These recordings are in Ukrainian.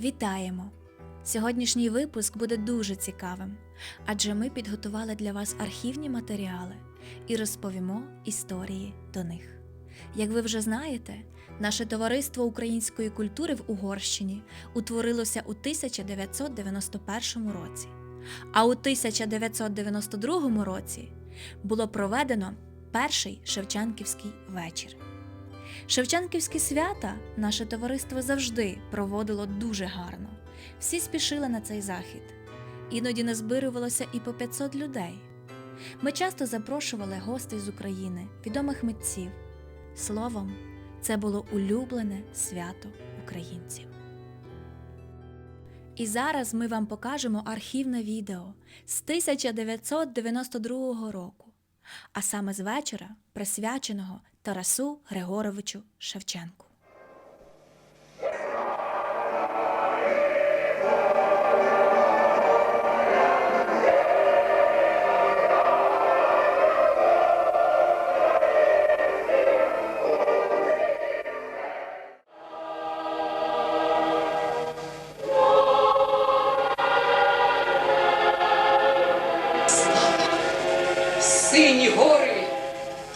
Вітаємо! Сьогоднішній випуск буде дуже цікавим, адже ми підготували для вас архівні матеріали і розповімо історії до них. Як ви вже знаєте, наше товариство української культури в Угорщині утворилося у 1991 році, а у 1992 році було проведено перший Шевченківський вечір. Шевченківські свята наше товариство завжди проводило дуже гарно. Всі спішили на цей захід. Іноді назбирувалося і по 500 людей. Ми часто запрошували гостей з України, відомих митців. Словом, це було улюблене свято українців. І зараз ми вам покажемо архівне відео з 1992 року, а саме з вечора, присвяченого Тарасу Григоровичу Шевченку. Сині гори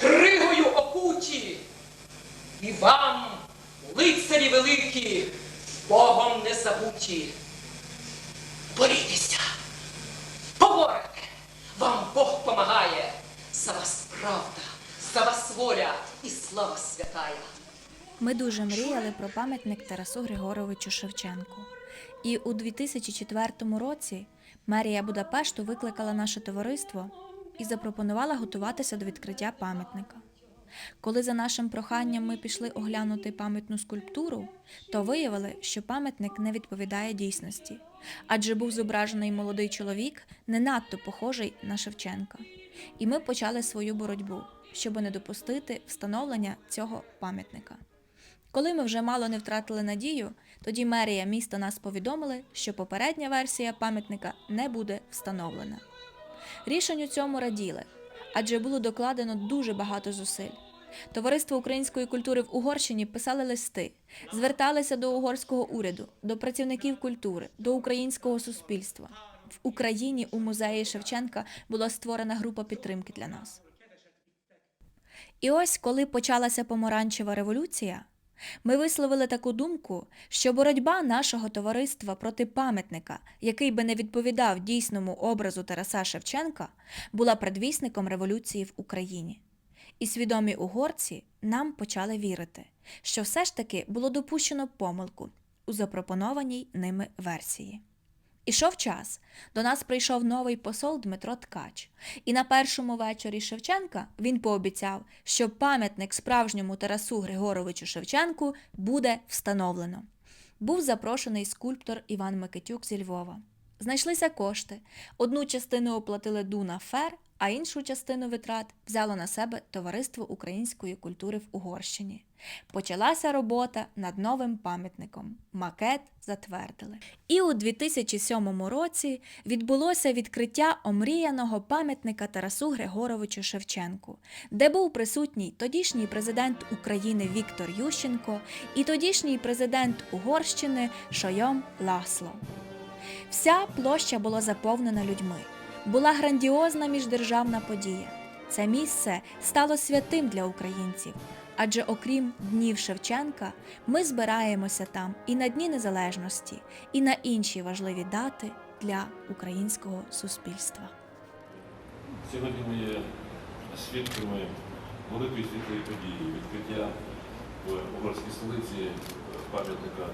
кригою окуті, і вам, лицарі великі, Богом не забуті. Борітеся, поборете, вам Бог помагає, за вас правда, за вас воля і слава святая. Ми дуже мріяли про пам'ятник Тарасу Григоровичу Шевченку. І у 2004 році мерія Будапешту викликала наше товариство і запропонувала готуватися до відкриття пам'ятника. Коли за нашим проханням ми пішли оглянути пам'ятну скульптуру, то виявили, що пам'ятник не відповідає дійсності, адже був зображений молодий чоловік, не надто похожий на Шевченка. І ми почали свою боротьбу, щоб не допустити встановлення цього пам'ятника. Коли ми вже мало не втратили надію, тоді мерія міста нас повідомили, що попередня версія пам'ятника не буде встановлена. Рішенню цьому раділи, адже було докладено дуже багато зусиль. Товариство української культури в Угорщині писали листи, зверталися до угорського уряду, до працівників культури, до українського суспільства. В Україні у музеї Шевченка була створена група підтримки для нас. І ось, коли почалася помаранчева революція, ми висловили таку думку, що боротьба нашого товариства проти пам'ятника, який би не відповідав дійсному образу Тараса Шевченка, була предвісником революції в Україні. І свідомі угорці нам почали вірити, що все ж таки було допущено помилку у запропонованій ними версії. Ішов час. До нас прийшов новий посол Дмитро Ткач. І на першому вечорі Шевченка він пообіцяв, що пам'ятник справжньому Тарасу Григоровичу Шевченку буде встановлено. Був запрошений скульптор Іван Микитюк зі Львова. Знайшлися кошти. Одну частину оплатили Дуна Фер, а іншу частину витрат взяло на себе Товариство української культури в Угорщині. Почалася робота над новим пам'ятником. Макет затвердили. І у 2007 році відбулося відкриття омріяного пам'ятника Тарасу Григоровичу Шевченку, де був присутній тодішній президент України Віктор Ющенко і тодішній президент Угорщини Шойом Ласло. Вся площа була заповнена людьми. Була грандіозна міждержавна подія. Це місце стало святим для українців, адже окрім днів Шевченка, ми збираємося там і на Дні Незалежності, і на інші важливі дати для українського суспільства. Сьогодні ми є свідками великої світлої події, відкриття в угорській столиці пам'ятника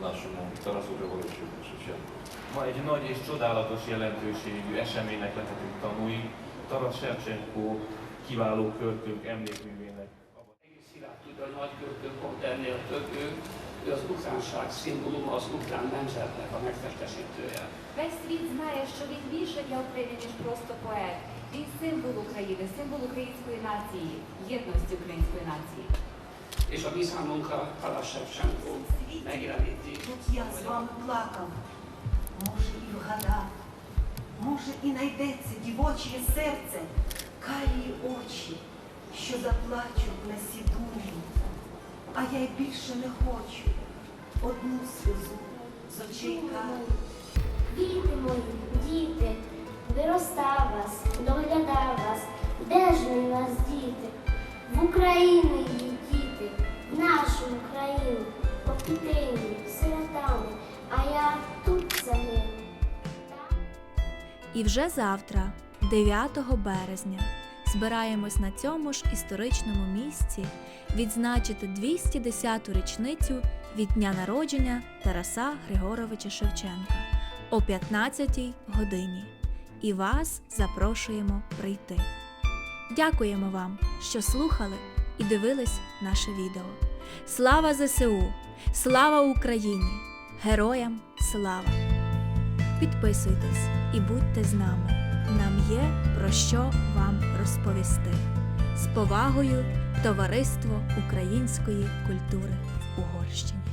нашому Тарасу Григоровичу Шевченку. Ma egy nagy és csodálatos jelentőségű eseménynek lehetünk tanulni, Taras Shevchenko kiváló költőnk emlékművének. Egész világ tudja, hogy nagy költő pont ennél több ő, ő az ukránság szimbóluma, az ukrán nemzetnek a megtestesítője. Весь світ знає, що він більше для України, ніж просто поет. Він символ України, символ української нації, єдності української нації. És a mi számunkra Taras Shevchenko megjeleníti. Тут я з вами плакав, може і вгадав, може і найдеться дівоче серце, карії очі, що заплачуть на сідую, а я й більше не хочу одну сльозу з очей кар. Діти мої, діти, виростав вас, І вже завтра, 9 березня, збираємось на цьому ж історичному місці відзначити 210-ту річницю від дня народження Тараса Григоровича Шевченка о 15-й годині. І вас запрошуємо прийти. Дякуємо вам, що слухали і дивились наше відео. Слава ЗСУ! Слава Україні! Героям слава! Підписуйтесь і будьте з нами. Нам є про що вам розповісти. З повагою Товариство української культури в Угорщині.